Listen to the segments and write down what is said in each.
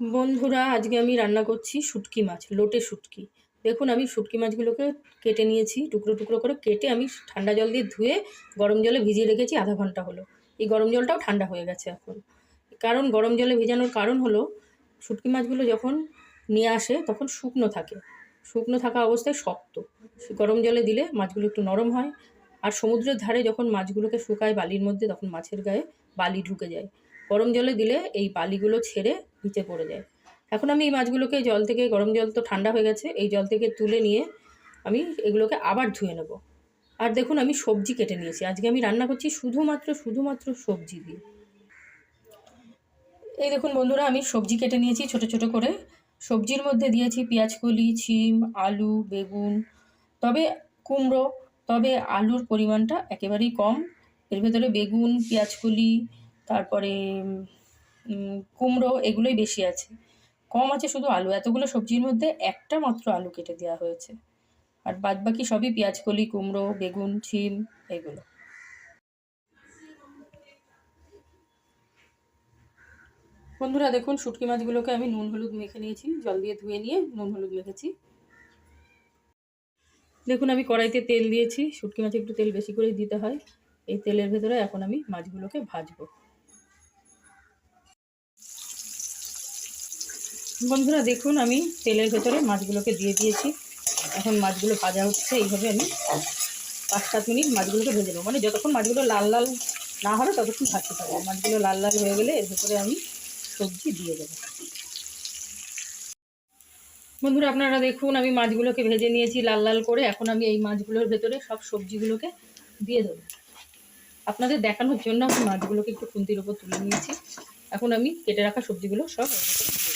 বন্ধুরা, আজকে আমি রান্না করছি শুটকি মাছ, লোটে শুটকি। দেখুন, আমি শুটকি মাছগুলোকে কেটে নিয়েছি, টুকরো টুকরো করে কেটে আমি ঠান্ডা জল দিয়ে ধুয়ে গরম জলে ভিজিয়ে রেখেছি আধা ঘণ্টা হলো। এই গরম জলটাও ঠান্ডা হয়ে গেছে এখন। কারণ গরম জলে ভেজানোর কারণ হলো, শুটকি মাছগুলো যখন নিয়ে আসে তখন শুকনো থাকে। শুকনো থাকা অবস্থায় শক্ত। গরম জলে দিলে মাছগুলো একটু নরম হয় আর সমুদ্রের ধারে যখন মাছগুলোকে শুকায় বালির মধ্যে, তখন মাছের গায়ে বালি ঢুকে যায়। গরম জলে দিলে এই বালিগুলো ছেড়ে নিচে পড়ে যায়। এখন আমি এই মাছগুলোকে জল থেকে, গরম জল তো ঠান্ডা হয়ে গেছে, এই জল থেকে তুলে নিয়ে আমি এগুলোকে আবার ধুয়ে নেব। আর দেখুন, আমি সবজি কেটে নিয়েছি। আজকে আমি রান্না করছি শুধুমাত্র শুধুমাত্র সবজি দিয়ে। এই দেখুন বন্ধুরা, আমি সবজি কেটে নিয়েছি ছোট ছোট করে। সবজির মধ্যে দিয়েছি পেঁয়াজকলি ছিম, আলু, বেগুন, তবে কুমড়ো, তবে আলুর পরিমাণটা একেবারেই কম। এর ভেতরে বেগুন পেঁয়াজকলি তারপরে কুমড়ো এগুলোই বেশি আছে। কম আছে শুধু আলু। এতগুলো সবজির মধ্যে একটা মাত্র আলু কেটে দেওয়া হয়েছে। আর বাদ বাকি সবই পেঁয়াজকলি কুমড়ো, বেগুন, ছিম, এগুলো। বন্ধুরা, দেখুন, শুটকি মাছগুলোকে আমি নুন, হলুদ মেখে নিয়েছি। জল দিয়ে ধুয়ে নিয়ে নুন, হলুদ মেখেছি। দেখুন, আমি কড়াইতে তেল দিয়েছি। শুটকি মাছে একটু তেল বেশি করেই দিতে হয়। এই তেলের ভেতরে এখন আমি মাছগুলোকে ভাজবো। বন্ধুরা, দেখুন আমি তেলের ভেতরে মাছগুলোকে দিয়ে দিয়েছি। এখন মাছগুলো ভাজা হচ্ছে, এইভাবে আমি পাঁচ সাত মিনিট মাছগুলোকে ভেজে নেব। মানে যতক্ষণ মাছগুলো লাল লাল না হবে, ততক্ষণ ভাজতে থাকব। মাছগুলো লাল লাল হয়ে গেলে এর ভেতরে আমি সবজি দিয়ে দেবো। বন্ধুরা, আপনারা দেখুন, আমি মাছগুলোকে ভেজে নিয়েছি লাল লাল করে। এখন আমি এই মাছগুলোর ভেতরে সব সবজিগুলোকে দিয়ে দেবো। আপনাদের দেখানোর জন্য আমি মাছগুলোকে একটু খুন্তির ওপর তুলে নিয়েছি। এখন আমি কেটে রাখা সবজিগুলো সব দিয়ে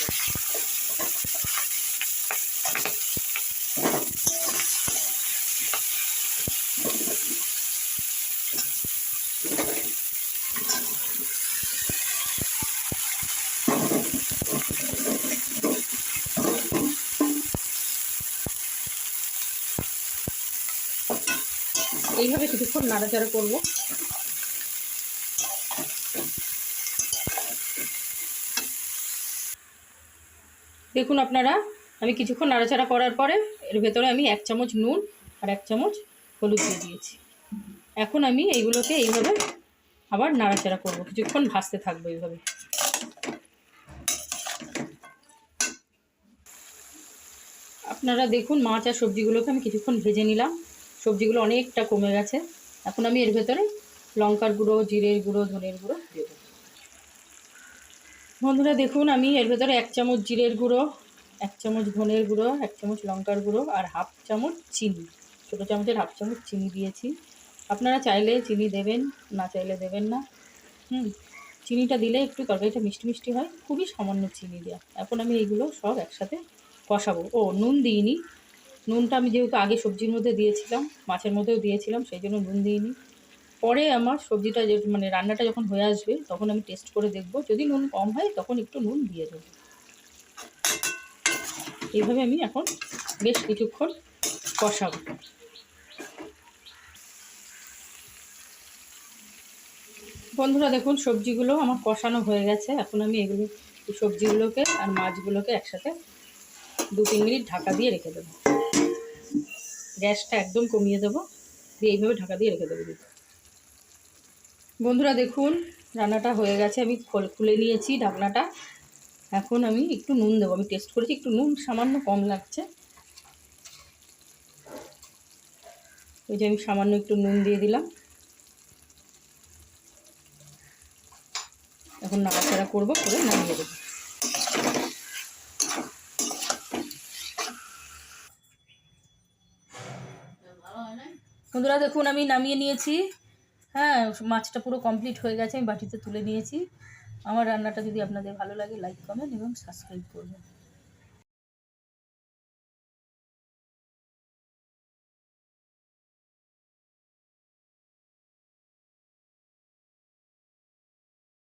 এইভাবে কিছুক্ষণ নাড়াচাড়া করব। দেখুন আপনারা, আমি কিছুক্ষণ নাড়াচাড়া করার পরে এর ভেতরে আমি এক চামচ নুন আর এক চামচ হলুদ দিয়ে দিয়েছি। এখন আমি এইগুলোকে এইভাবে আবার নাড়াচাড়া করব। কিছুক্ষণ ভাজতে থাকব এইভাবে। আপনারা দেখুন মাছ আর সবজিগুলোকে আমি কিছুক্ষণ ভেজে নিলাম। সবজিগুলো অনেকটা কমে গেছে। এখন আমি এর ভেতরে লঙ্কার গুঁড়ো, জিরের গুঁড়ো, ধনের গুঁড়ো দেবো। বন্ধুরা, দেখুন, আমি এর ভেতরে এক চামচ জিরের গুঁড়ো, এক চামচ ধনের গুঁড়ো, এক চামচ লঙ্কার গুঁড়ো আর হাফ চামচ চিনি। ছোটো চামচের হাফ চামচ চিনি দিয়েছি। আপনারা চাইলে চিনি দেবেন, না চাইলে দেবেন না। হুম, চিনিটা দিলে একটু তরকারিটা মিষ্টি মিষ্টি হয়। খুবই সামান্য চিনি দেওয়া এখন আমি এইগুলো সব একসাথে কষাবো। ও, নুন দিইনি। নুনটা আমি যেহেতু আগে সবজির মধ্যে দিয়েছিলাম, মাছের মধ্যেও দিয়েছিলাম, সেই জন্য নুন দিইনি। পরে আমার সবজিটা যে মানে রান্নাটা যখন হয়ে আসবে, তখন আমি টেস্ট করে দেখব। যদি নুন কম হয়, তখন একটু নুন দিয়ে দেবো। এইভাবে আমি এখন বেশ কিছুক্ষণ কষাবো। বন্ধুরা, দেখুন, সবজিগুলো আমার কষানো হয়ে গেছে। এখন আমি এগুলো, সবজিগুলোকে আর মাছগুলোকে একসাথে দু তিন মিনিট ঢাকা দিয়ে রেখে দেবো। গ্যাসটা একদম কমিয়ে দেবো। দিয়ে এইভাবে ঢাকা দিয়ে রেখে দেবো বন্ধুরা দেখুন, রান্নাটা হয়ে গেছে। আমি খুলে নিয়েছি ঢাকনাটা। এখন আমি একটু নুন দেবো। আমি টেস্ট করেছি, একটু নুন সামান্য কম লাগছে। ওই যে আমি সামান্য একটু নুন দিয়ে দিলাম। এখন নাড়াচাড়া করব, করে নামিয়ে দেবো। বন্ধুরা দেখুন, আমি নামিয়ে নিয়েছি। হ্যাঁ মাছটা পুরো কমপ্লিট হয়ে গেছে, আমি বাটিতে তুলে নিয়েছি। আমার রান্নাটা যদি আপনাদের ভালো লাগে লাইক কমেন্ট এবং সাবস্ক্রাইব করবেন।